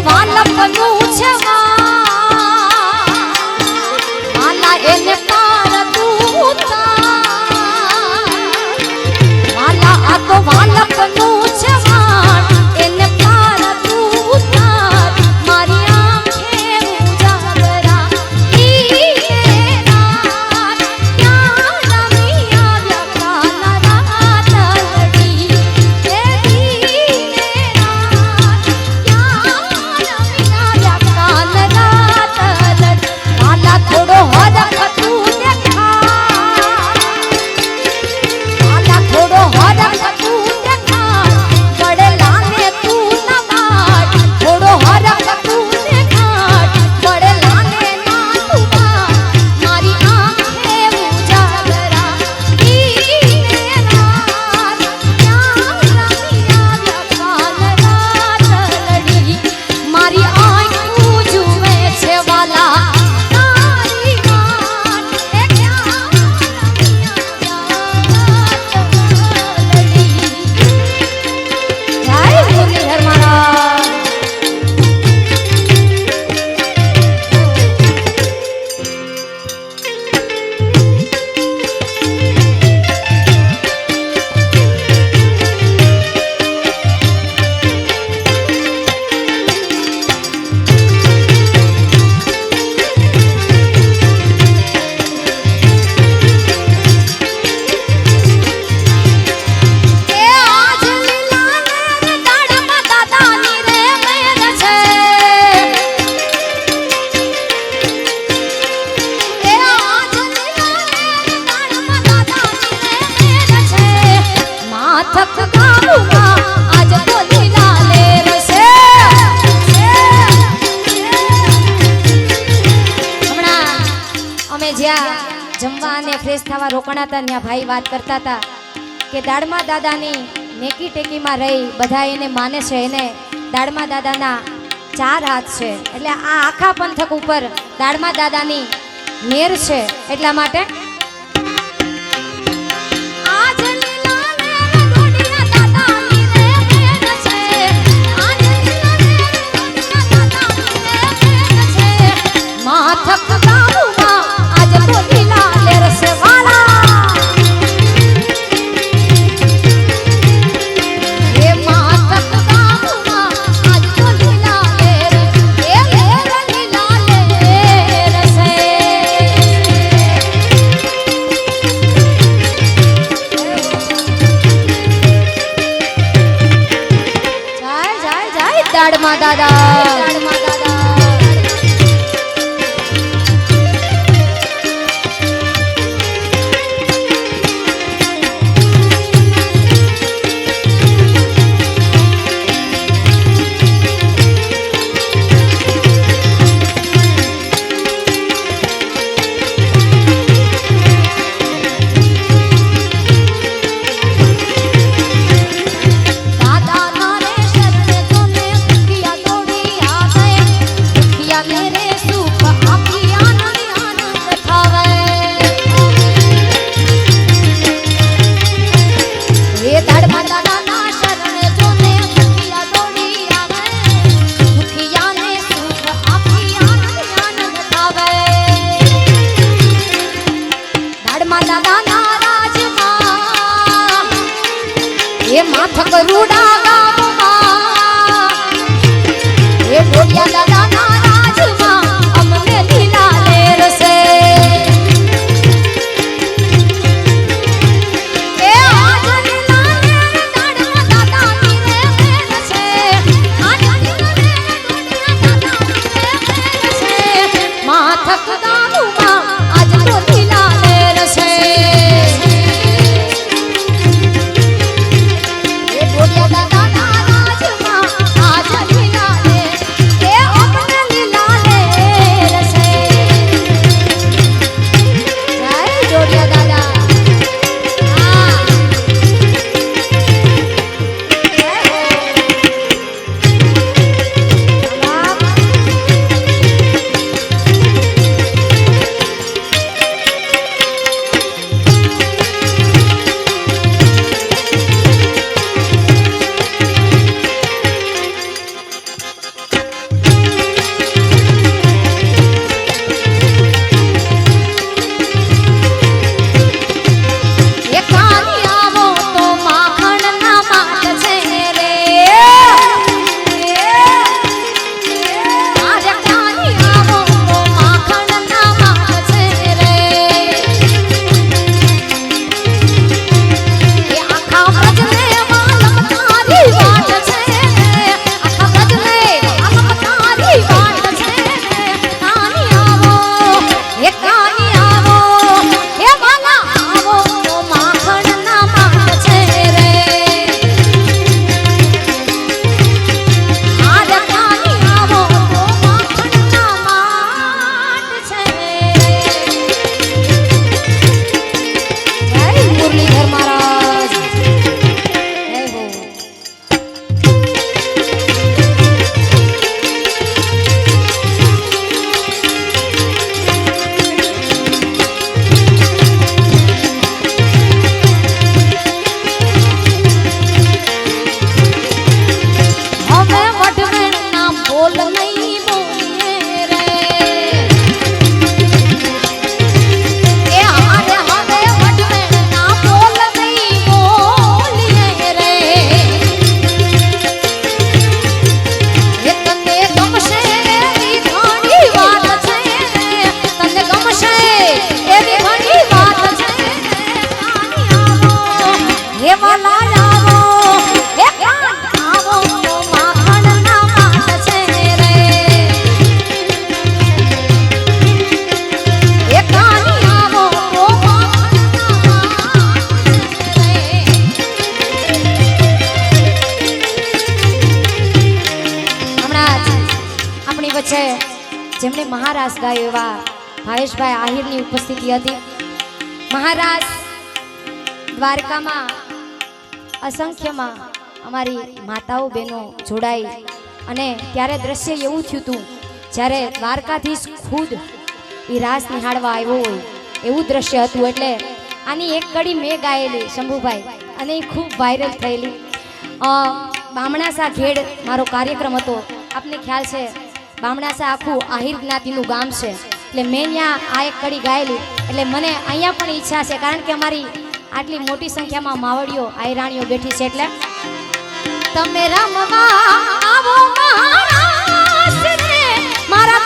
வாழ પ્રવેશ થવા રોકાણા હતા ત્યાં ભાઈ વાત કરતા હતા કે દાડમાં દાદાની નેકી ટેકીમાં રહી, બધા એને માને છે એને દાડમાં દાદાના ચાર હાથ છે. એટલે આ આખા પંથક ઉપર દાડમાં દાદાની મેર છે એટલા માટે கொண்டாடுமா தாதா? தோல்லை મહારાસ ગાયો એવા ભાવેશભાઈ આહિરની ઉપસ્થિતિ હતી. મહારાસ દ્વારકામાં અસંખ્યમાં અમારી માતાઓ બહેનો જોડાઈ અને ત્યારે દ્રશ્ય એવું થયું હતું, જ્યારે દ્વારકાધીશ ખુદ એ રાસ નિહાળવા આવ્યો હોય એવું દ્રશ્ય હતું એટલે આની એક કડી મેં ગાયેલી શંભુભાઈ અને એ ખૂબ વાયરલ થયેલી. બામણાસા ઘેડ મારો કાર્યક્રમ હતો. આપને ખ્યાલ છે બામણાસા આખું આહિર જ્ઞાતિનું ગામ છે. એટલે મેં ત્યાં આ એક કડી ગાયેલી. એટલે મને અહીંયા પણ ઈચ્છા છે, કારણ કે અમારી આટલી મોટી સંખ્યામાં માવડીઓ, આયરાણીઓ બેઠી છે એટલે. તમે રમવા આવો મારા મારા